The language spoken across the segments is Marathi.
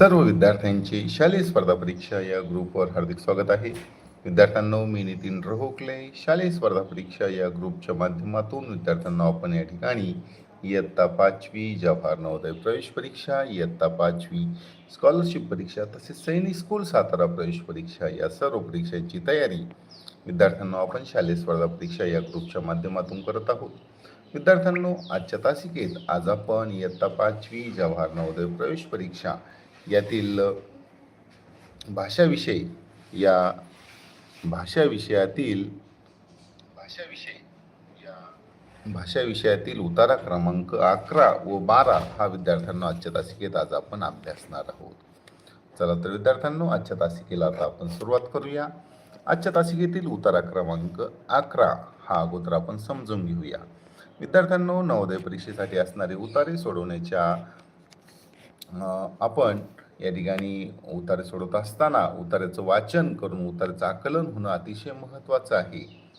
सर्व विद्यार्थ्यांचे शालेय स्पर्धा परीक्षा या ग्रुपवर हार्दिक स्वागत आहे. विद्यार्थ्यांना मी नितीन रोहोकले. शालेय स्पर्धा परीक्षा या ग्रुपच्या माध्यमातून विद्यार्थ्यांना आपण या ठिकाणी इयत्ता पाचवी जवाहर नवोदय प्रवेश परीक्षा इयत्ता पाचवी स्कॉलरशिप परीक्षा तसेच सैनिक स्कूल सातारा प्रवेश परीक्षा या सर्व परीक्षांची तयारी विद्यार्थ्यांना आपण शालेय स्पर्धा परीक्षा या ग्रुपच्या माध्यमातून करत आहोत. विद्यार्थ्यांनो आजच्या तासिकेत आज आपण इयत्ता पाचवी जवाहर नवोदय प्रवेश परीक्षा यातील भाषाविषयी या भाषा विषयातील भाषा या भाषा विषयातील उतारा क्रमांक अकरा व बारा हा विद्यार्थ्यांना आजच्या तासिकेत आज आपण अभ्यासणार आहोत. चला तर विद्यार्थ्यांनो आजच्या तासिकेला आता आपण सुरुवात करूया. आजच्या तासिकेतील उतारा क्रमांक अकरा हा अगोदर आपण समजून घेऊया. विद्यार्थ्यांनो नवोदय परीक्षेसाठी असणारे उतारे सोडवण्याच्या आपण या ठिकाणी उतारे सोडत असताना उतार्याचं वाचन करून उतार्याचं आकलन होणं अतिशय महत्त्वाचं आहे.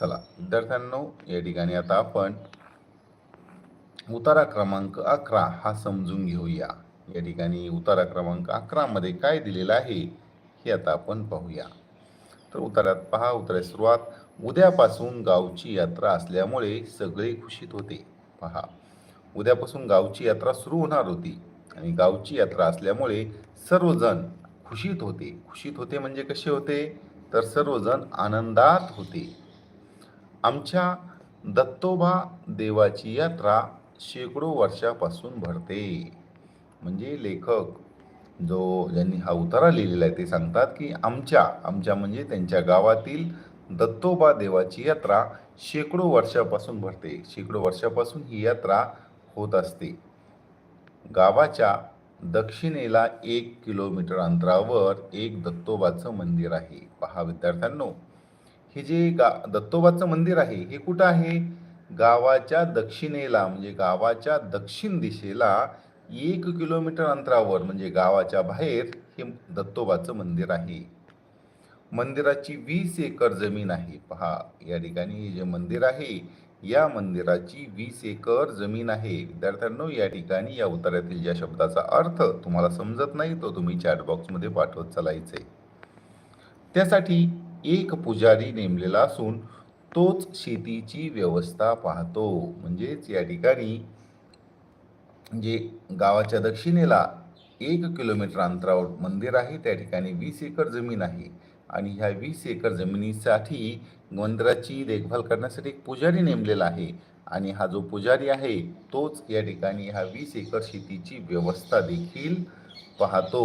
चला विद्यार्थ्यांनो या ठिकाणी आता आपण उतारा क्रमांक अकरा हा समजून घेऊया. या ठिकाणी उतारा क्रमांक अकरामध्ये काय दिलेलं आहे हे आता आपण पाहूया. तर उतारात पहा उतार्या सुरुवात. उद्यापासून गावची यात्रा असल्यामुळे सगळे खुशीत होते. पहा उद्यापासून गावची यात्रा सुरू होणार होती. आणि गावची यात्रा असल्यामुळे सर्वजण खुशीत होते. खुशीत होते म्हणजे कसे होते? तर सर्वजण आनंदात होते. आमच्या दत्तोबा देवाची यात्रा शेकडो वर्षापासून भरते. म्हणजे लेखक जो ज्यांनी हा उतारा लिहिलेला आहे ते सांगतात की आमच्या आमच्या म्हणजे त्यांच्या गावातील दत्तोबा देवाची यात्रा शेकडो वर्षापासून भरते. शेकडो वर्षापासून ही यात्रा होत असते. गावाच्या दक्षिणेला एक किलोमीटर अंतरावर एक दत्तोबाचं मंदिर आहे. पहा विद्यार्थ्यांनो हे जे गा दत्तोबाचं मंदिर आहे हे कुठं आहे? गावाच्या दक्षिणेला म्हणजे गावाच्या दक्षिण दिशेला एक किलोमीटर अंतरावर म्हणजे गावाच्या बाहेर हे दत्तोबाचं मंदिर आहे. मंदिराची वीस एकर जमीन आहे. पहा या ठिकाणी हे जे मंदिर आहे या मंदिराची वीस एकर जमीन आहे. विद्यार्थ्यांनो या ठिकाणी या उतार्यातील ज्या शब्दाचा अर्थ तुम्हाला समजत नाही तो तुम्ही चॅट बॉक्समध्ये पाठवत चालायचे. त्यासाठी एक पुजारी नेमलेला असून तोच शेतीची व्यवस्था पाहतो. म्हणजेच या ठिकाणी जे गावाच्या दक्षिणेला एक किलोमीटर अंतरावर मंदिर आहे त्या ठिकाणी वीस एकर जमीन आहे. आणि ह्या वीस एकर जमिनीसाठी मंदिराची देखभाल करण्यासाठी एक पुजारी नेमलेला आहे आणि हा जो पुजारी आहे तोच या ठिकाणी ह्या वीस एकर शेतीची व्यवस्था देखील पाहतो.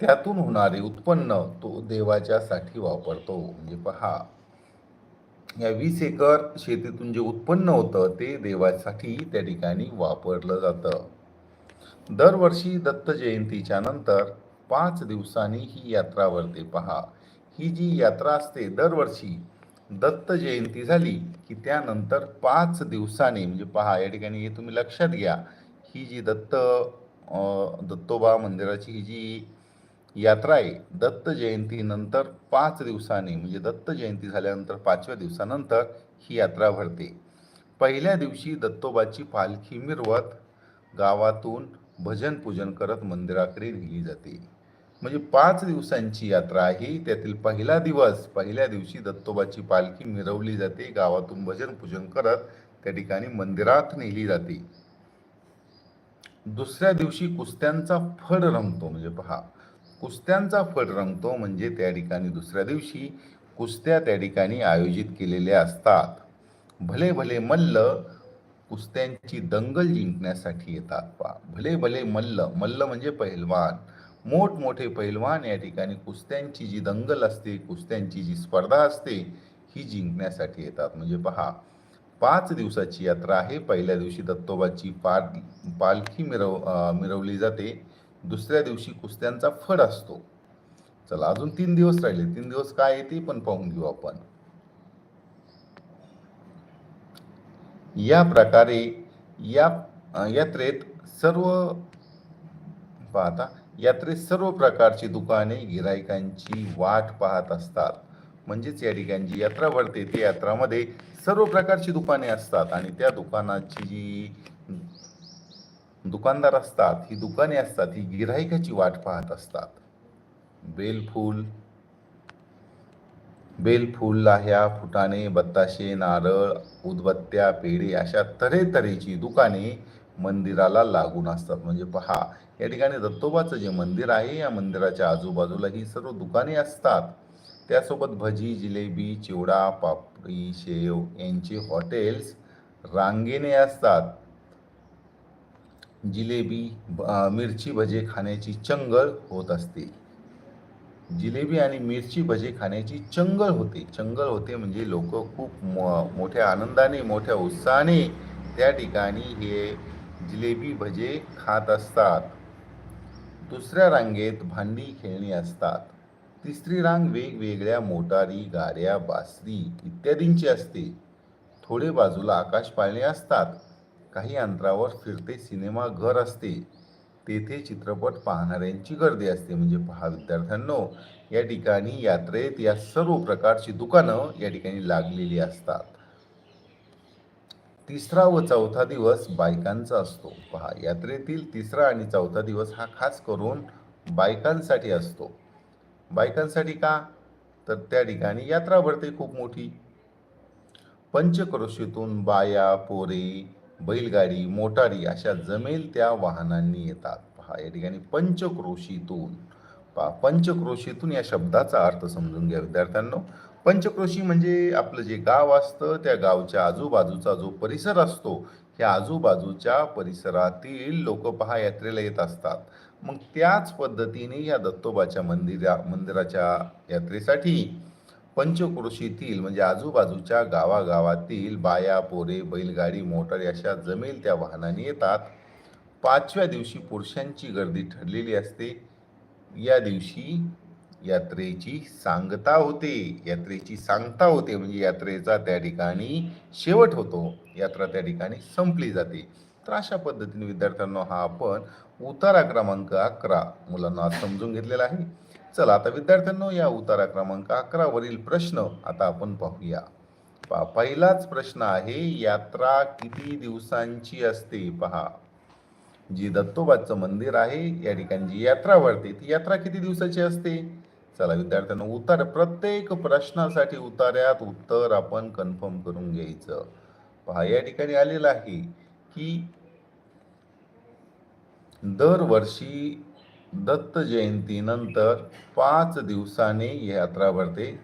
त्यातून होणारे उत्पन्न तो देवाच्यासाठी वापरतो. म्हणजे पहा या वीस एकर शेतीतून जे उत्पन्न होतं ते देवासाठी त्या ठिकाणी वापरलं जातं. दरवर्षी दत्त जयंतीच्या नंतर पाच दिवसांनी ही यात्रा वरते पहा. ही जी यात्रा असते दरवर्षी दत्त जयंती झाली की त्यानंतर पाच दिवसांनी म्हणजे पहा या ठिकाणी हे तुम्ही लक्षात घ्या ही जी दत्त दत्तोबा मंदिराची ही जी यात्रा आहे दत्त जयंतीनंतर पाच दिवसांनी म्हणजे दत्त जयंती झाल्यानंतर पाचव्या दिवसानंतर ही यात्रा भरते. पहिल्या दिवशी दत्तोबाची पालखी मिरवत गावातून भजन पूजन करत मंदिराकडे नेली जाते. म्हणजे पाच दिवसांची यात्रा आहे. त्यातील पहिला दिवस पहिल्या दिवशी दत्तोबाची पालखी मिरवली जाते. गावातून भजन पूजन करत त्या ठिकाणी मंदिरात नेली जाते. दुसऱ्या दिवशी कुस्त्यांचा फड रंगतो. म्हणजे पहा कुस्त्यांचा फड रंगतो म्हणजे त्या ठिकाणी दुसऱ्या दिवशी कुस्त्या त्या ठिकाणी आयोजित केलेल्या असतात. भले भले मल्ल कुस्त्यांची दंगल जिंकण्यासाठी येतात. पहा भले भले मल्ल मल्ल म्हणजे पहिलवान. मोठमोठे पहिलवान या ठिकाणी कुस्त्यांची जी दंगल असते कुस्त्यांची जी स्पर्धा असते ही जिंकण्यासाठी येतात. म्हणजे पहा पाच दिवसाची यात्रा आहे. पहिल्या दिवशी दत्तोबाची पाल पालखी मिरव मिरवली जाते. दुसऱ्या दिवशी कुस्त्यांचा फड असतो. चला अजून तीन दिवस राहिले. तीन दिवस काय आहे ते पण पाहून घेऊ आपण. या प्रकारे या यात्रेत सर्व पाहता यात्रेत सर्व प्रकारची दुकाने गिरायकांची वाट पाहत असतात. म्हणजेच या ठिकाणी जी यात्रा भरते त्या यात्रामध्ये सर्व प्रकारची दुकाने असतात आणि त्या दुकानाची जी दुकानदार असतात ही दुकाने असतात ही गिराहिकाची वाट पाहत असतात. बेलफूल बेलफूल लाह्या फुटाणे बत्ताशे नारळ उदबत्त्या पेढे अशा तऱ्हेतऱ्हेची दुकाने मंदिराला लागून असतात. म्हणजे पहा या ठिकाणी दत्तोबाचं जे मंदिर आहे या मंदिराच्या आजूबाजूला ही सर्व दुकाने असतात. त्यासोबत भजी जिलेबी चिवडा पापडी शेव यांची हॉटेल्स रांगेने असतात. जिलेबी मिरची भजे खाण्याची चंगळ होत असते. जिलेबी आणि मिरची भजे खाण्याची चंगळ होते. चंगळ होते म्हणजे लोक खूप मोठ्या आनंदाने मोठ्या उत्साहाने त्या ठिकाणी हे जिलेबी भजे खात असतात. दुसऱ्या रांगेत भांडी खेळणी असतात. तिसरी रांग वेगवेगळ्या मोटारी गाड्या बासरी इत्यादींची असते. थोडे बाजूला आकाश पाळणे असतात. काही अंतरावर फिरते सिनेमा घर असते. तेथे चित्रपट पाहणाऱ्यांची गर्दी असते. म्हणजे पहा विद्यार्थ्यांनो या ठिकाणी यात्रेत या सर्व प्रकारची दुकानं या ठिकाणी लागलेली असतात. तिसरा व चौथा दिवस बायकांचा असतो. पहा यात्रेतील तिसरा आणि चौथा दिवस हा खास करून बायकांसाठी असतो. बायकांसाठी का? तर त्या ठिकाणी यात्रा भरते खूप मोठी. पंचक्रोशीतून बाया पोरे बैलगाडी मोटारी अशा जमेल त्या वाहनांनी येतात. पहा या ठिकाणी पंचक्रोशीतून पहा पंचक्रोशीतून या शब्दाचा अर्थ समजून घ्या विद्यार्थ्यांनो. पंचक्रोशी म्हणजे आपलं जे गाव असतं त्या गावच्या आजूबाजूचा जो परिसर असतो त्या आजूबाजूच्या परिसरातील लोक पहा यात्रेला येत असतात. मग त्याच पद्धतीने या दत्तोबाच्या मंदिरा मंदिराच्या यात्रेसाठी पंचक्रोशीतील म्हणजे आजूबाजूच्या गावागावातील बाया पोरे बैलगाडी मोटार अशा जमेल त्या वाहनाने येतात. पाचव्या दिवशी पुरुषांची गर्दी ठरलेली असते. या दिवशी यात्रेची सांगता होते. यात्रेची सांगता होते म्हणजे यात्रेचा त्या ठिकाणी शेवट होतो. यात्रा त्या ठिकाणी संपली जाते. तर अशा पद्धतीने विद्यार्थ्यांना हा आपण उतारा क्रमांक अकरा मुलांना आज समजून घेतलेला आहे. चला आता विद्यार्थ्यांनो या उतारा क्रमांक अकरा वरील प्रश्न आता आपण पाहूया. पा पहिलाच प्रश्न आहे यात्रा किती दिवसांची असते? पहा. जी दत्तोबाचं मंदिर आहे या ठिकाणी जी यात्रा भरते ती यात्रा किती दिवसाची असते? चला विद्यार्थ्यांना उत्तर प्रत्येक प्रश्नासाठी उतार्यात उत्तर आपण कन्फर्म करून घ्यायचं. पहा या ठिकाणी आलेलं आहे की दरवर्षी दत्त जयंतीनंतर पाच दिवसाने यात्रा भरते.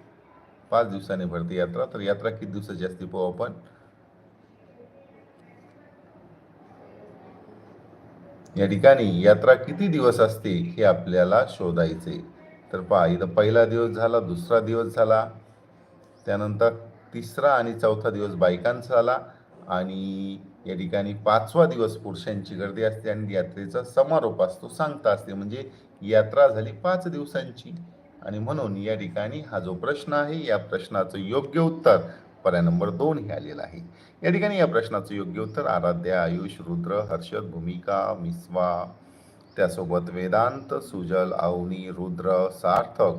पाच दिवसाने भरते यात्रा. तर यात्रा किती दिवसाची असते पाहू आपण? या ठिकाणी यात्रा किती दिवस असते हे आपल्याला शोधायचे. तर पहा इथं पहिला दिवस झाला दुसरा दिवस झाला त्यानंतर तिसरा आणि चौथा दिवस बायकांचा आला आणि या ठिकाणी पाचवा दिवस पुरुषांची गर्दी असते आणि यात्रेचा समारोप असतो सांगता असते. म्हणजे यात्रा झाली पाच दिवसांची आणि म्हणून या ठिकाणी हा जो प्रश्न आहे या प्रश्नाचं योग्य उत्तर पर्याय नंबर दोन हे आलेलं आहे. या ठिकाणी या प्रश्नाचं योग्य उत्तर आराध्या आयुष रुद्र हर्षद भूमिका मिसवा त्यासोबत वेदांत सुजल अवनी रुद्र सार्थक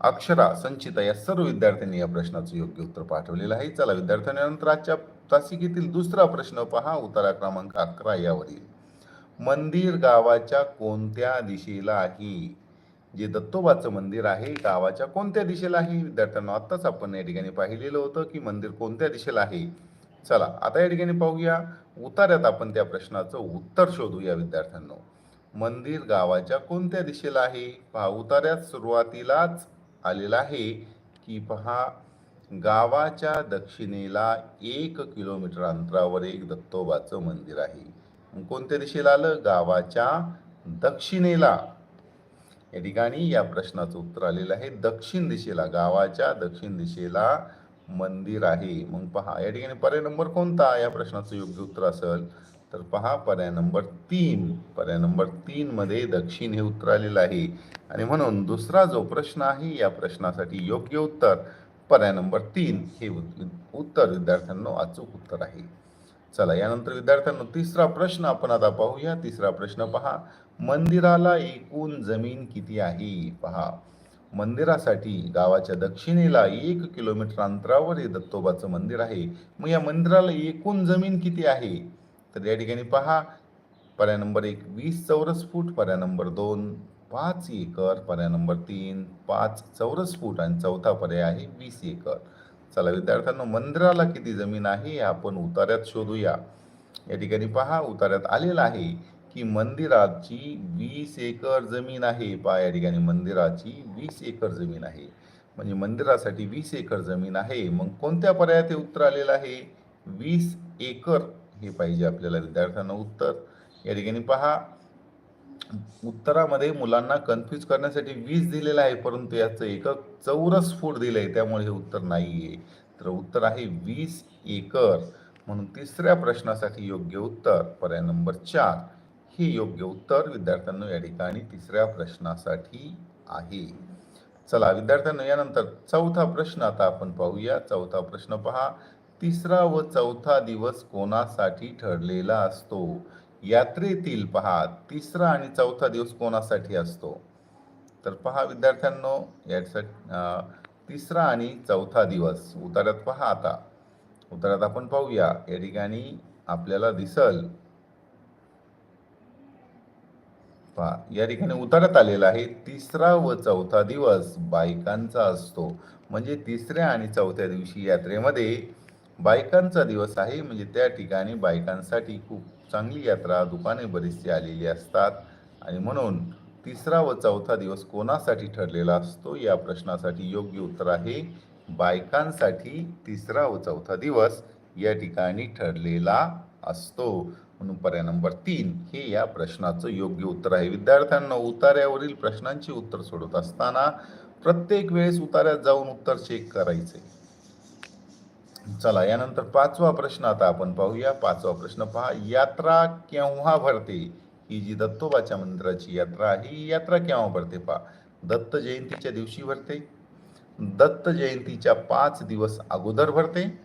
अक्षरा संचिता या सर्व विद्यार्थ्यांनी या प्रश्नाचं योग्य उत्तर पाठवलेलं आहे. चला विद्यार्थ्यांनंतर आजच्या तासिकेतील दुसरा प्रश्न पहा. उतारा क्रमांक अकरा यावरील. मंदिर गावाच्या कोणत्या दिशेला आहे? जे दत्तोबाचं मंदिर आहे गावाच्या कोणत्या दिशेला आहे? विद्यार्थ्यांना आत्ताच आपण या ठिकाणी पाहिलेलं होतं की मंदिर कोणत्या दिशेला आहे. चला आता या ठिकाणी पाहूया. उतार्यात आपण त्या प्रश्नाचं उत्तर शोधूया विद्यार्थ्यांना. मंदिर गावाच्या कोणत्या दिशेला आहे? पहा उतार्यात सुरुवातीलाच आलेला आहे की पहा गावाच्या दक्षिणेला एक किलोमीटर अंतरावर एक दत्तोबाचं मंदिर आहे. मग कोणत्या दिशेला आलं? गावाच्या दक्षिणेला. या ठिकाणी या प्रश्नाचं उत्तर आलेलं आहे. दक्षिण दिशेला गावाच्या दक्षिण दिशेला मंदिर आहे. मग पहा या ठिकाणी पर्याय नंबर कोणता? या प्रश्नाचं योग्य उत्तर असेल तर पहा पर्याय नंबर तीन. पर्याय नंबर तीन मध्ये दक्षिण हे उत्तर आलेलं आहे. आणि म्हणून दुसरा जो प्रश्न आहे या प्रश्नासाठी योग्य उत्तर. पर्याय नंबर तीन हे उत्तर. विद्यार्थ्यांना अचूक उत्तर आहे. चला यानंतर विद्यार्थ्यांना तिसरा प्रश्न आपण आता पाहूया. तिसरा प्रश्न पहा. मंदिराला एकूण जमीन किती आहे? पहा. मंदिरासाठी गावाच्या दक्षिणेला एक किलोमीटर अंतरावर हे दत्तोबाचं मंदिर आहे. मग या मंदिराला एकूण जमीन किती आहे? तर या ठिकाणी पहा पर्याय नंबर एक वीस चौरस फूट पर्याय नंबर दोन पाच एकर पर्याय नंबर तीन पाच चौरस फूट आणि चौथा पर्याय आहे वीस एकर. चला विद्यार्थ्यांनो मंदिराला किती जमीन आहे हे आपण उतार्यात शोधूया. या ठिकाणी पहा उतार्यात आलेला आहे की मंदिराची वीस एकर जमीन आहे. पहा या ठिकाणी मंदिराची वीस एकर जमीन आहे. म्हणजे मंदिरासाठी वीस एकर जमीन आहे. मग कोणत्या पर्यायात हे उत्तर आलेलं आहे? वीस एकर. हे पाहिजे आपल्याला. विद्यार्थ्यांना उत्तर. या ठिकाणी पहा. उत्तरामध्ये मुलांना कन्फ्यूज करण्यासाठी वीज दिलेलं आहे परंतु याचं एकक चौरस फूट दिलं आहे त्यामुळे हे उत्तर नाही आहे तर उत्तर आहे वीस एकर. म्हणून तिसऱ्या प्रश्नासाठी योग्य उत्तर. पर्याय नंबर चार. हे योग्य उत्तर विद्यार्थ्यांना या ठिकाणी तिसऱ्या प्रश्नासाठी आहे. चला विद्यार्थ्यांना यानंतर चौथा प्रश्न आता आपण पाहूया. चौथा प्रश्न पहा. तिसरा व चौथा दिवस कोणासाठी ठरलेला असतो? यात्रेतील पहा तिसरा आणि चौथा दिवस कोणासाठी असतो? तर पहा विद्यार्थ्यांनो यासाठी तिसरा आणि चौथा दिवस उतार्यात पहा आता. उतार्यात आपण पाहूया. या ठिकाणी आपल्याला दिसल. पहा या ठिकाणी उतारात आलेला आहे तिसरा व चौथा दिवस बायकांचा असतो. म्हणजे तिसऱ्या आणि चौथ्या दिवशी यात्रेमध्ये बायकांचा दिवस आहे. म्हणजे त्या ठिकाणी बायकांसाठी खूप चांगली यात्रा दुकाने बरीचशी आलेली असतात. आणि म्हणून तिसरा व चौथा दिवस कोणासाठी ठरलेला असतो? या प्रश्नासाठी योग्य उत्तर आहे. बायकांसाठी तिसरा व चौथा दिवस या ठिकाणी ठरलेला असतो. म्हणून पर्याय नंबर तीन हे या प्रश्नाचं योग्य उत्तर आहे. विद्यार्थ्यांना उतार्यावरील प्रश्नांची उत्तर सोडत असताना प्रत्येक वेळेस उतार्यात जाऊन उत्तर चेक करायचे. चला यानंतर पाचवा प्रश्न आता आपण पाहूया. पाचवा प्रश्न पहा. यात्रा केव्हा भरते? ही जी दत्तोबाच्या मंदिराची यात्रा आहे ही यात्रा केव्हा भरते पहा. दत्त जयंतीच्या दिवशी भरते. दत्त जयंतीच्या पाच दिवस अगोदर भरते.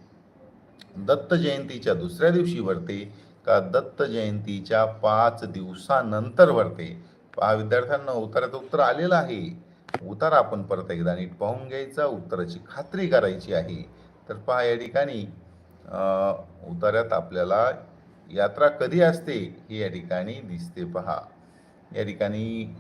दत्त जयंतीच्या दुसऱ्या दिवशी भरते का दत्त जयंतीच्या पाच दिवसानंतर भरते? पहा विद्यार्थ्यांना उत्तरात उत्तर आलेलं आहे. उतार आपण परत एकदा नीट पाहून घ्यायचा. उत्तराची खात्री करायची आहे. तर पहा या ठिकाणी अं, उतार्यात आपल्याला यात्रा कधी असते हे या ठिकाणी दिसते पहा. या ठिकाणी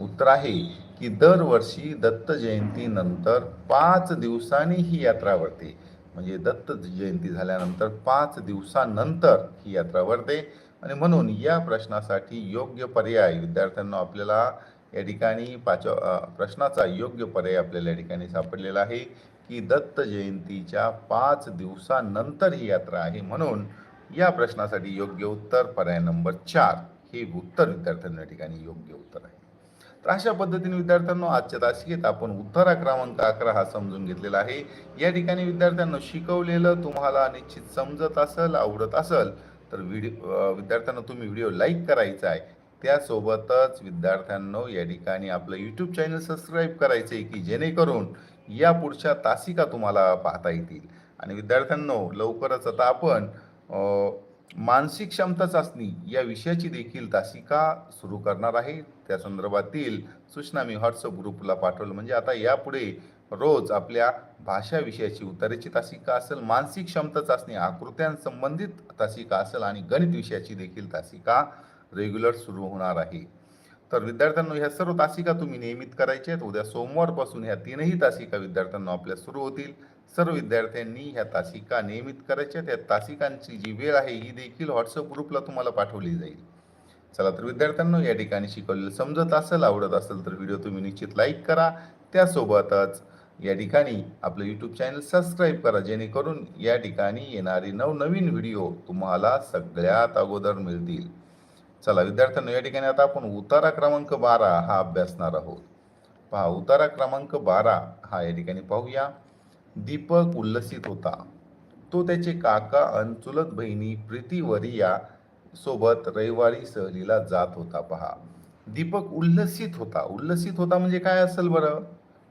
उत्तर आहे की दरवर्षी दत्त जयंतीनंतर पाच दिवसांनी ही यात्रा भरते म्हणजे दत्त जयंती झाल्यानंतर पाच दिवसानंतर ही यात्रा भरते आणि म्हणून या प्रश्नासाठी योग्य पर्याय विद्यार्थ्यांना आपल्याला या ठिकाणी पाचव्या प्रश्नाचा योग्य पर्याय आपल्याला या ठिकाणी सापडलेला आहे. की दत्त जयंतीच्या पाच दिवसानंतर ही यात्रा आहे म्हणून या प्रश्नासाठी योग्य उत्तर पर्याय नंबर चार हे उत्तर विद्यार्थ्यांना या ठिकाणी योग्य उत्तर आहे. तर अशा पद्धतीने विद्यार्थ्यांनो आजच्या तासिकेत आपण उत्तरा क्रमांक अकरा हा समजून घेतलेला आहे. या ठिकाणी विद्यार्थ्यांना शिकवलेलं तुम्हाला निश्चित समजत असेल आवडत असेल तर व्हिडिओ विद्यार्थ्यांना तुम्ही व्हिडिओ लाईक करायचा आहे. त्यासोबतच विद्यार्थ्यांनो या ठिकाणी आपलं यूट्यूब चॅनल सबस्क्राईब करायचं आहे की जेणेकरून या पुढच्या तासिका तुम्हाला पाहता येतील. आणि विद्यार्थ्यांनो लवकरच आता आपण मानसिक क्षमता चाचणी या विषयाची देखील तासिका सुरू करणार आहे. त्या संदर्भातील सूचना मी व्हॉट्सअप ग्रुपला पाठवलं. म्हणजे आता यापुढे रोज आपल्या भाषा विषयाची उत्तरेची तासिका असेल मानसिक क्षमता चाचणी आकृत्यांसंबंधित तासिका असेल आणि गणित विषयाची देखील तासिका रेग्युलर सुरू होणार आहे. तर विद्यार्थ्यांना ह्या सर्व तासिका तुम्ही नियमित करायच्या आहेत. उद्या सोमवारपासून ह्या तीनही तासिका विद्यार्थ्यांना आपल्या सुरू होतील. सर्व विद्यार्थ्यांनी ह्या तासिका नियमित करायच्या त्या तासिकांची जी वेळ आहे ही देखील व्हॉट्सअप ग्रुपला तुम्हाला पाठवली जाईल. चला तर विद्यार्थ्यांना या ठिकाणी शिकवलेलं समजत असेल आवडत असेल तर व्हिडिओ तुम्ही निश्चित लाईक करा. त्यासोबतच या ठिकाणी आपलं यूट्यूब चॅनल सबस्क्राईब करा जेणेकरून या ठिकाणी येणारी नवनवीन व्हिडिओ तुम्हाला सगळ्यात अगोदर मिळतील. चला विद्यार्थ्यांनो या ठिकाणी आता आपण उतारा क्रमांक बारा हा अभ्यासणार आहोत. पहा उतारा क्रमांक बारा हा या ठिकाणी पाहूया. दीपक उल्लसित होता. तो त्याचे काका अन चुलत बहिणी प्रीतीवरिया सोबत रविवारी सहलीला जात होता. पहा दीपक उल्लसित होता. उल्लसित होता म्हणजे काय असेल बरं?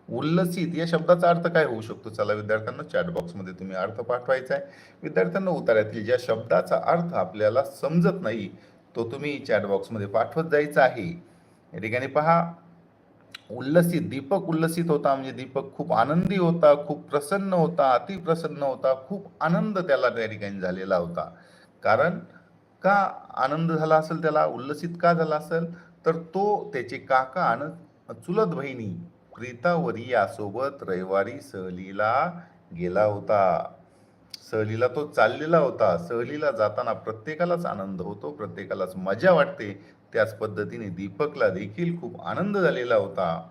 उल्लसित या शब्दाचा अर्थ काय होऊ शकतो? चला विद्यार्थ्यांना चॅट बॉक्समध्ये तुम्ही अर्थ पाठवायचा आहे. विद्यार्थ्यांना उतार्यातील ज्या शब्दाचा अर्थ आपल्याला समजत नाही तो तुम्ही चॅट बॉक्समध्ये पाठवत जायचा आहे. या ठिकाणी पहा उल्लसित दीपक उल्लसित होता म्हणजे दीपक खूप आनंदी होता खूप प्रसन्न होता अति प्रसन्न होता खूप आनंद त्याला त्या ठिकाणी झालेला होता. कारण का आनंद झाला असेल त्याला? उल्लसित का झाला असेल? तर तो त्याचे काका आणि चुलत बहिणी प्रीतावरी यासोबत रविवारी सहलीला गेला होता. सहलीला तो चाललेला होता. सहलीला जाताना प्रत्येकालाच आनंद होतो प्रत्येकालाच मजा वाटते. त्याच पद्धतीने दीपकला देखील खूप आनंद झालेला होता.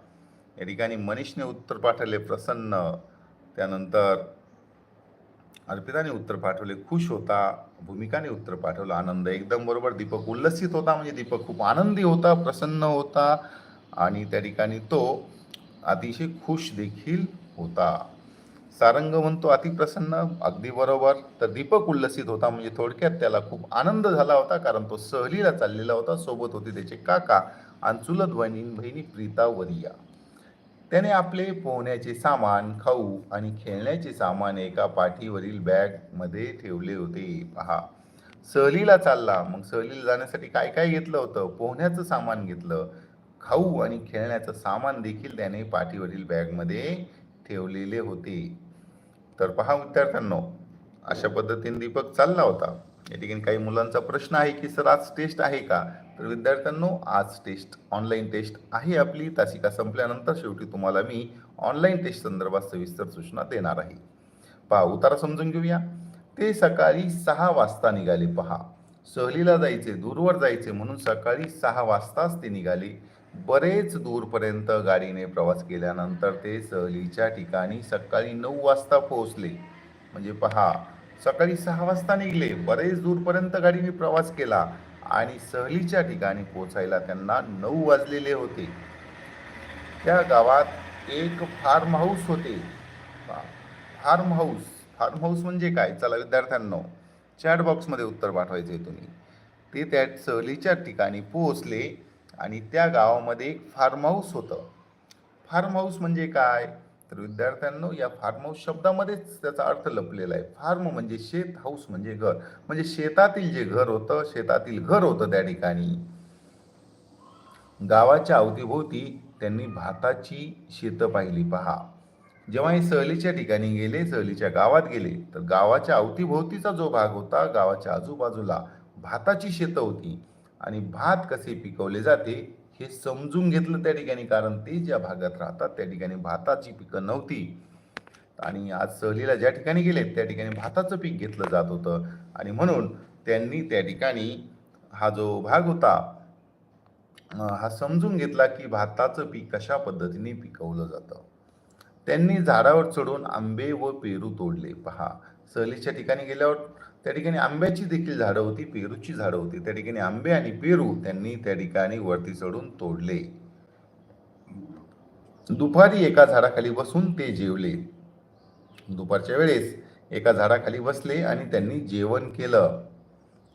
या ठिकाणी मनीषने उत्तर पाठवले प्रसन्न. त्यानंतर अर्पिताने उत्तर पाठवले खुश होता. भूमिकाने उत्तर पाठवलं आनंद एकदम बरोबर. दीपक उल्लसित होता म्हणजे दीपक खूप आनंदी होता प्रसन्न होता. आणि त्या ठिकाणी तो अतिशय खुश देखील होता. सारंग म्हणतो अतिप्रसन्न अगदी बरोबर. तर दीपक उल्लसित होता म्हणजे थोडक्यात त्याला खूप आनंद झाला होता कारण तो सहलीला चाललेला होता. सोबत होते त्याचे काका आणि चुलत बहिणी बहिणी प्रीता वरिया त्याने आपले पोहण्याचे सामान खाऊ आणि खेळण्याचे सामान एका पाठीवरील बॅगमध्ये ठेवले होते. पहा. सहलीला चालला. मग सहलीला जाण्यासाठी काय काय घेतलं होतं? पोहण्याचं सामान घेतलं. खाऊ आणि खेळण्याचं सामान देखील त्याने पाठीवरील बॅगमध्ये ठेवलेले होते. तर पहा विद्यार्थ्यांनो अशा पद्धतीने दीपक चालला होता. या ठिकाणी काही मुलांचा प्रश्न आहे की सर आज टेस्ट आहे का? तर विद्यार्थ्यांनो आज टेस्ट ऑनलाईन टेस्ट आहे आपली. तासिका संपल्यानंतर शेवटी तुम्हाला मी ऑनलाईन टेस्ट संदर्भात सविस्तर सूचना देणार आहे. पहा उतारा समजून घेऊया. ते सकाळी सहा वाजता निघाले पहा. सहलीला जायचे दूरवर जायचे म्हणून सकाळी सहा वाजताच ते निघाले. बरेच दूरपर्यंत गाडीने प्रवास केल्यानंतर ते सहलीच्या ठिकाणी सकाळी नऊ वाजता पोहोचले. म्हणजे पहा सकाळी सहा वाजता निघले. बरेच दूरपर्यंत गाडीने प्रवास केला आणि सहलीच्या ठिकाणी पोहोचायला त्यांना नऊ वाजलेले होते. त्या गावात एक फार्म हाऊस होते. फार्म हाऊस फार्म हाऊस म्हणजे काय? चला विद्यार्थ्यांनो चॅट बॉक्समध्ये उत्तर पाठवायचे तुम्ही. ते त्या सहलीच्या ठिकाणी पोहोचले. आणि त्या गावामध्ये एक फार्म हाऊस होतं. फार्म हाऊस म्हणजे काय? तर विद्यार्थ्यांनो या फार्म हाऊस शब्दामध्येच त्याचा अर्थ लपलेला आहे. फार्म म्हणजे शेत हाऊस म्हणजे घर. म्हणजे शेतातील जे घर होतं शेतातील घर होतं त्या ठिकाणी. गावाच्या अवतीभोवती त्यांनी भाताची शेतं पाहिली. पहा. जेव्हा हे सहलीच्या ठिकाणी गेले सहलीच्या गावात गेले तर गावाच्या अवतीभोवतीचा जो भाग होता गावाच्या आजूबाजूला भाताची शेतं होती. आणि भात कसे पिकवले जाते हे समजून घेतलं त्या ठिकाणी कारण ते ज्या भागात राहतात त्या ठिकाणी भाताची पिकं नव्हती. आणि आज सहलीला ज्या ठिकाणी गेले त्या ठिकाणी भाताचं पीक घेतलं जात होतं. आणि म्हणून त्यांनी त्या ठिकाणी हा जो भाग होता हा समजून घेतला की भाताचं पीक कशा पद्धतीने पिकवलं जातं. त्यांनी झाडावर चढून आंबे व पेरू तोडले. पहा सहलीच्या ठिकाणी गेल्यावर त्या ठिकाणी आंब्याची देखील झाडं होती पेरूची झाडं होती. त्या ठिकाणी आंबे आणि पेरू त्यांनी त्या ठिकाणी वरती चढून तोडले. दुपारी एका झाडाखाली बसून ते जेवले. दुपारच्या वेळेस एका झाडाखाली बसले आणि त्यांनी जेवण केलं.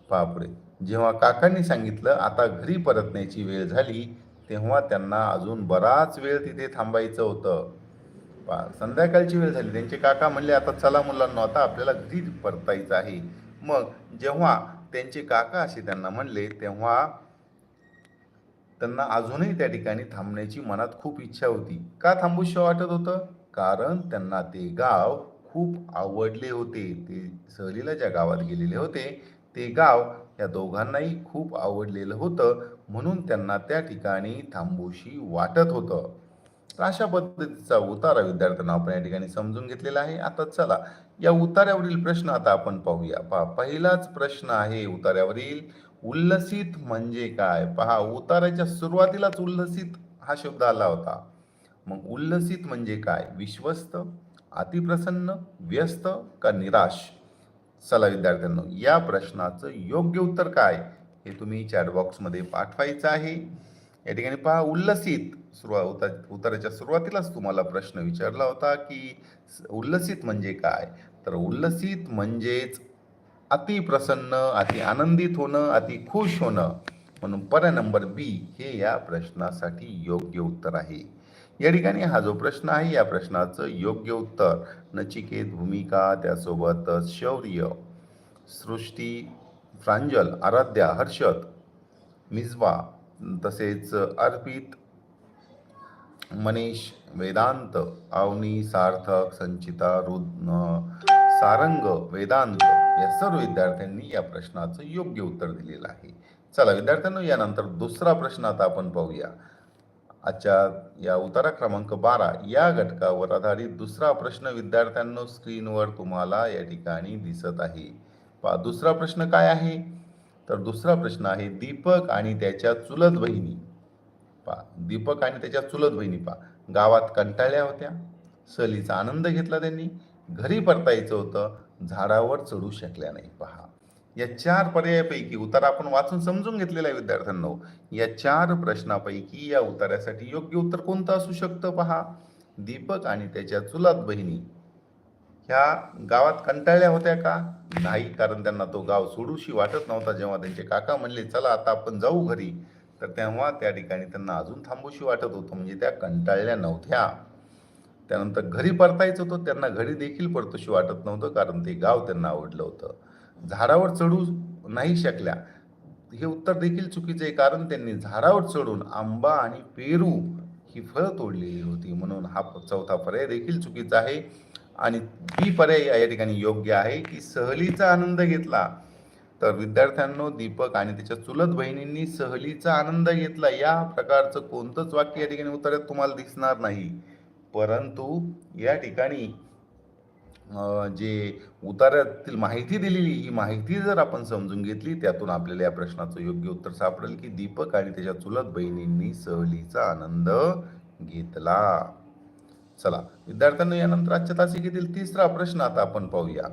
बापरे! जेव्हा काकांनी सांगितलं आता घरी परतण्याची वेळ झाली तेव्हा त्यांना अजून बराच वेळ तिथे थांबायचं होतं. पा- संध्याकाळची वेळ झाली. त्यांचे काका म्हणले आता चला मुलांना आता आपल्याला घरी परतायचं आहे. मग जेव्हा त्यांचे काका असे त्यांना म्हणले तेव्हा त्यांना अजूनही त्या ठिकाणी थांबण्याची मनात खूप इच्छा होती. का थांबूशी वाटत होतं? कारण त्यांना ते गाव खूप आवडले होते. ते सहलीला ज्या गावात गेलेले होते ते गाव या दोघांनाही खूप आवडलेलं होतं. म्हणून त्यांना त्या ठिकाणी थांबूशी वाटत होतं. तर अशा पद्धतीचा उतारा विद्यार्थ्यांना आपण या ठिकाणी समजून घेतलेला आहे. आता चला या उतार्यावरील प्रश्न आता आपण पाहूया. पहा पहिलाच प्रश्न आहे उतार्यावरील उल्लसित म्हणजे काय? पहा उताराच्या सुरुवातीलाच उल्लसित हा शब्द आला होता. मग उल्लसित म्हणजे काय? विश्वस्त अतिप्रसन्न व्यस्त का निराश? चला विद्यार्थ्यांनो या प्रश्नाचं योग्य उत्तर काय? हे तुम्ही चॅटबॉक्समध्ये पाठवायचं आहे. या ठिकाणी पहा उल्लसित. सुरुवात उता उताराच्या सुरुवातीलाच तुम्हाला प्रश्न विचारला होता की उल्लसित म्हणजे काय? तर उल्लसित म्हणजेच अति प्रसन्न अति आनंदित होणं अति खुश होणं. म्हणून पर्याय नंबर बी हे या प्रश्नासाठी योग्य उत्तर आहे. या ठिकाणी हा जो प्रश्न आहे या प्रश्नाचं योग्य उत्तर नचिकेत भूमिका त्यासोबतच शौर्य सृष्टी प्रांजल आराध्या हर्षद मिजवा तसेच अर्पित मनीष वेदांत अवनी सार्थक संचिता रुद्न सारंग वेदांत या सर्व विद्यार्थ्यांनी या प्रश्नाचं योग्य उत्तर दिलेलं आहे. चला विद्यार्थ्यांनो यानंतर दुसरा प्रश्न आता आपण पाहूया. आजच्या या उतारा क्रमांक बारा या घटकावर आधारित दुसरा प्रश्न विद्यार्थ्यांनो स्क्रीनवर तुम्हाला या ठिकाणी दिसत आहे. पहा दुसरा प्रश्न काय आहे? तर दुसरा प्रश्न आहे दीपक आणि त्याच्या चुलत बहिणी. पहा दीपक आणि त्याच्या चुलत बहिणी पहा गावात कंटाळल्या होत्या. सहलीचा आनंद घेतला त्यांनी. घरी परतायचं होतं. झाडावर चढू शकल्या नाही पहा. या चार पर्यायापैकी उतार आपण वाचून समजून घेतलेला आहे विद्यार्थ्यांनो. या चार प्रश्नापैकी या उतारासाठी योग्य उत्तर कोणतं असू शकतं पहा? दीपक आणि त्याच्या चुलत बहिणी. ह्या गावात कंटाळल्या होत्या का? नाही कारण त्यांना तो गाव सोडूशी वाटत नव्हता. जेव्हा त्यांचे काका म्हणले चला आता आपण जाऊ घरी. तर तेव्हा त्या ठिकाणी त्यांना अजून थांबूशी वाटत होतं. म्हणजे त्या कंटाळल्या नव्हत्या. त्यानंतर घरी परतायचं होतं. त्यांना घरी देखील परतोशी वाटत नव्हतं कारण ते गाव त्यांना आवडलं होतं. झाडावर चढू नाही शकल्या. हे उत्तर देखील चुकीचे आहे कारण त्यांनी झाडावर चढून आंबा आणि पेरू ही फळं तोडलेली होती म्हणून हा चौथा पर्याय देखील चुकीचा आहे. आणि बी पर्याय या ठिकाणी योग्य आहे की सहलीचा आनंद घेतला. तर विद्यार्थ्यांनो दीपक आणि त्याच्या चुलत बहिणींनी सहलीचा आनंद घेतला. या प्रकारचं कोणतंच वाक्य या ठिकाणी उत्तरात तुम्हाला दिसणार नाही. परंतु या ठिकाणी जे उतारातील माहिती दिलेली ही माहिती जर आपण समजून घेतली त्यातून आपल्याला या प्रश्नाचं योग्य उत्तर सापडेल की दीपक आणि त्याच्या चुलत बहिणींनी सहलीचा आनंद घेतला. चला विद्यार्थ्यांना यानंतर आजच्या तासिकेतील तिसरा प्रश्न आता आपण पाहूया.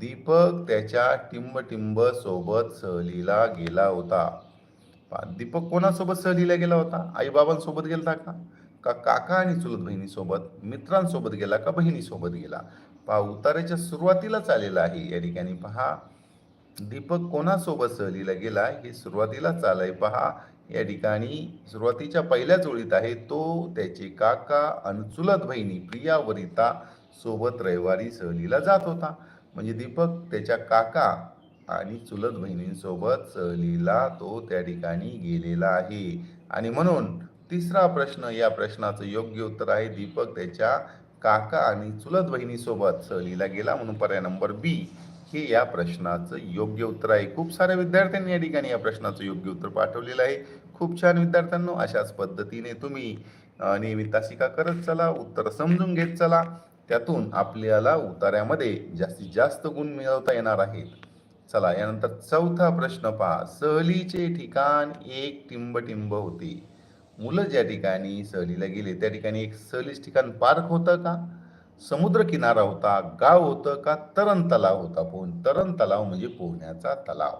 दीपक त्याच्या टिंब सोबत सहलीला गेला होता. दीपक कोणासोबत सहलीला गेला होता? आई बाबांसोबत गेलता का? का काका आणि चुलत बहिणीसोबत मित्रांसोबत गेला का बहिणीसोबत गेला? पहा उताराच्या सुरुवातीलाच आलेला आहे. या ठिकाणी पहा. दीपक कोणासोबत सहलीला गेला हे सुरुवातीलाच आलंय पहा. या ठिकाणी सुरुवातीच्या पहिल्याच ओळीत आहे तो त्याचे काका आणि चुलत बहिणी प्रिया वरिता सोबत रविवारी सहलीला जात होता. म्हणजे दीपक त्याच्या काका आणि चुलत बहिणींसोबत सहलीला तो त्या ठिकाणी गेलेला आहे. आणि म्हणून तिसरा प्रश्न या प्रश्नाचं योग्य उत्तर आहे दीपक त्याच्या काका आणि चुलत बहिणीसोबत सहलीला गेला. म्हणून पर्याय नंबर बी हे या प्रश्नाचं योग्य उत्तर आहे. खूप साऱ्या विद्यार्थ्यांनी या ठिकाणी या प्रश्नाचं योग्य उत्तर पाठवलेलं आहे. खूप छान विद्यार्थ्यांनो अशाच पद्धतीने तुम्ही नेहमी नियमित तासिका करत चला उत्तर समजून घेत चला. त्यातून आपल्याला उतार्यामध्ये जास्तीत जास्त गुण मिळवता येणार आहेत. चला यानंतर चौथा प्रश्न पहा. सहलीचे ठिकाण एक टिंब होते. मुलं ज्या ठिकाणी सहलीला गेले त्या ठिकाणी एक सहलीच ठिकाण पार्क होतं का? समुद्र किनारा होता गाव होतं का? तरण तलाव होता. पोहून तरण तलाव म्हणजे पोहण्याचा तलाव.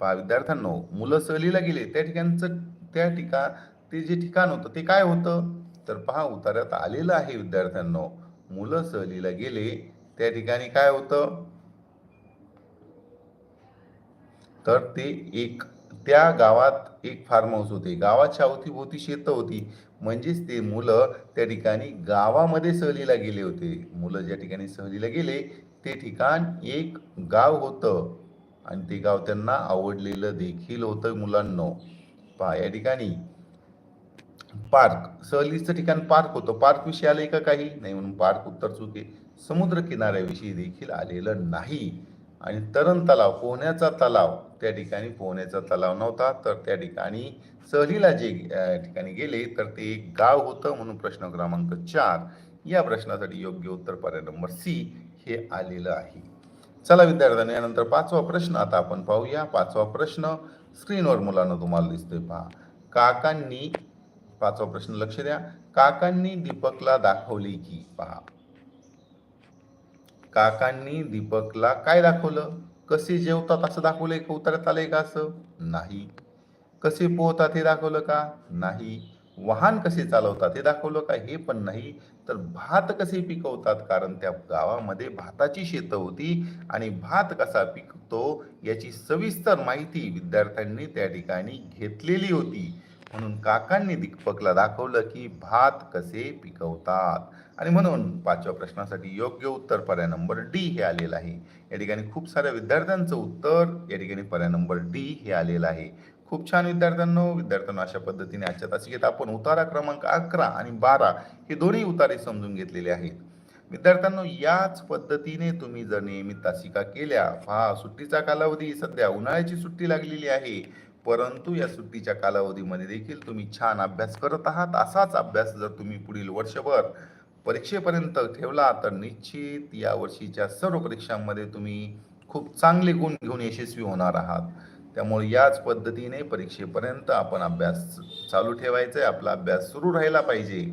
पहा विद्यार्थ्यांनो मुलं सहलीला गेले त्या ठिकाणचं त्या ठिकाण ते जे ठिकाण होतं ते काय होतं? तर पहा उतार्यात आलेलं आहे विद्यार्थ्यांनो. मुलं सहलीला गेले त्या ठिकाणी काय होतं? तर ते एक त्या गावात एक फार्म हाऊस होते. गावाच्या अवतीभोवती शेतं होती. म्हणजेच ते मुलं त्या ठिकाणी गावामध्ये सहलीला गेले होते. मुलं ज्या ठिकाणी सहलीला गेले ते ठिकाण एक गाव होतं. आणि ते गाव त्यांना आवडलेलं देखील होतं मुलांना. पहा या ठिकाणी पार्क. सहलीचं ठिकाण पार्क होतं. पार्क विषयी आलंय का काही? नाही म्हणून पार्क उत्तर चुके. समुद्र किनाऱ्याविषयी देखील आलेलं नाही. आणि तरण तलाव पोहण्याचा तलाव त्या ठिकाणी पोहण्याचा तलाव नव्हता. तर त्या ठिकाणी सहलीला जे ठिकाणी गेले तर ते एक गाव होतं म्हणून प्रश्न क्रमांक चार. या प्रश्नासाठी योग्य उत्तर पर्याय नंबर सी हे आलेलं आहे. चला विद्यार्थ्यांनी यानंतर पाचवा प्रश्न आता आपण पाहूया. पाचवा प्रश्न स्क्रीनवर मुलांना तुम्हाला दिसतोय पहा. काकांनी पाचवा प्रश्न लक्ष द्या. काकांनी दीपकला दाखवले की पहा. काकांनी दीपकला काय दाखवलं? कसे जेवतात असं दाखवलंय का? उतरत आलंय का असं? नाही. कसे पोहतात हे दाखवलं का? नाही. वाहन कसे चालवतात हे दाखवलं का? हे पण नाही. तर भात कसे पिकवतात? कारण त्या गावामध्ये भाताची शेतं होती आणि भात कसा पिकतो याची सविस्तर माहिती विद्यार्थ्यांनी त्या ठिकाणी घेतलेली होती. म्हणून काकांनी दीपकला दाखवलं की भात कसे पिकवतात? आणि म्हणून पाचव्या प्रश्नासाठी योग्य उत्तर पर्याय नंबर डी हे आलेलं आहे. या ठिकाणी खूप साऱ्या विद्यार्थ्यांचं उत्तर या ठिकाणी पर्याय नंबर डी हे आलेलं आहे. खूप छान विद्यार्थ्यांनो विद्यार्थ्यांना अशा पद्धतीने आजच्या तासिकेत आपण उतारा क्रमांक अकरा आणि बारा हे दोन्ही उतारे समजून घेतलेले आहेत. विद्यार्थ्यांनो याच पद्धतीने तुम्ही जर नियमित तासिका केल्या हा सुट्टीचा कालावधी सध्या उन्हाळ्याची सुट्टी लागलेली आहे. परंतु या सुट्टीच्या कालावधीमध्ये देखील तुम्ही छान अभ्यास करत आहात. असाच अभ्यास जर तुम्ही पुढील वर्षभर परीक्षेपर्यंत ठेवला तर निश्चित या वर्षीच्या सर्व परीक्षांमध्ये तुम्ही खूप चांगले गुण घेऊन यशस्वी होणार आहात. त्यामुळे याच पद्धतीने परीक्षेपर्यंत आपण अभ्यास चालू ठेवायचा आहे आपला अभ्यास सुरू राहिला पाहिजे.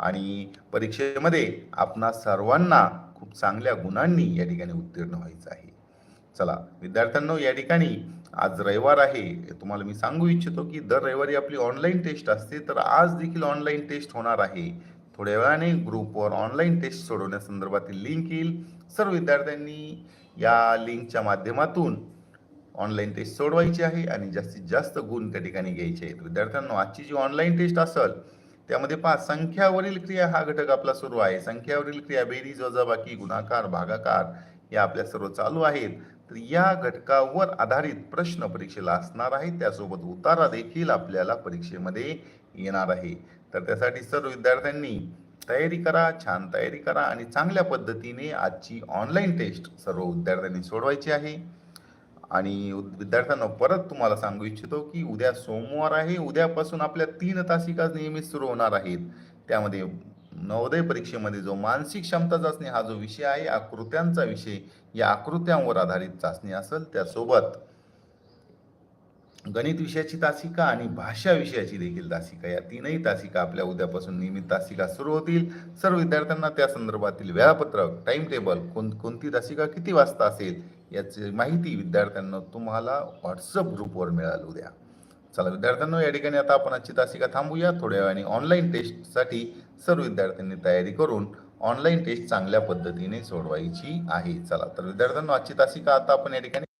आणि परीक्षेमध्ये आपणा सर्वांना खूप चांगल्या गुणांनी या ठिकाणी उत्तीर्ण व्हायचं आहे. चला विद्यार्थ्यांनो या ठिकाणी आज रविवार आहे. तुम्हाला मी सांगू इच्छितो की दर रविवारी आपली ऑनलाईन टेस्ट असते तर आज देखील ऑनलाईन टेस्ट होणार आहे. थोड्या वेळाने ग्रुपवर ऑनलाईन टेस्ट सोडवण्यासंदर्भातील लिंक येईल. सर्व विद्यार्थ्यांनी या लिंकच्या माध्यमातून ऑनलाईन टेस्ट सोडवायची आहे आणि जास्तीत जास्त गुण त्या ठिकाणी घ्यायचे आहेत. विद्यार्थ्यांनो आजची जी ऑनलाईन टेस्ट असेल त्यामध्ये पहा संख्यावरील क्रिया हा घटक आपला सुरू आहे. संख्यावरील क्रिया बेरीज वजाबाकी गुणाकार भागाकार या आपल्या सर्व चालू आहेत. या घटकावर आधारित प्रश्न परीक्षेला असणार आहे. त्यासोबत उतारा देखील आपल्याला परीक्षेमध्ये येणार आहे. तर त्यासाठी सर्व विद्यार्थ्यांनी तयारी करा छान तयारी करा आणि चांगल्या पद्धतीने आजची ऑनलाईन टेस्ट सर्व विद्यार्थ्यांनी सोडवायची आहे. आणि विद्यार्थ्यांना परत तुम्हाला सांगू इच्छितो की उद्या सोमवार आहे. उद्यापासून आपल्या तीन तासिका नियमित सुरू होणार आहेत. त्यामध्ये नवोदय परीक्षेमध्ये जो मानसिक क्षमता चाचणी हा जो विषय आहे आकृत्यांचा विषय या आकृत्यांवर आधारित चाचणी असेल त्यासोबत गणित विषयाची तासिका आणि भाषा विषयाची देखील तासिका या तीनही तासिका आपल्या उद्यापासून नियमित तासिका सुरू होतील. सर्व विद्यार्थ्यांना त्या संदर्भातील वेळापत्रक टाइम टेबल कोण कोणती तासिका किती वाजता असेल याची माहिती विद्यार्थ्यांना तुम्हाला व्हॉट्सअप ग्रुपवर मिळाल उद्या. चला विद्यार्थ्यांना या ठिकाणी आता आपण आजची तासिका थांबूया. थोड्या वेळाने ऑनलाईन टेस्टसाठी सर्व विद्यार्थ्यांनी तयारी करून ऑनलाईन टेस्ट चांगल्या पद्धतीने सोडवायची आहे. चला तर विद्यार्थ्यांना आजची तासिका आता आपण या ठिकाणी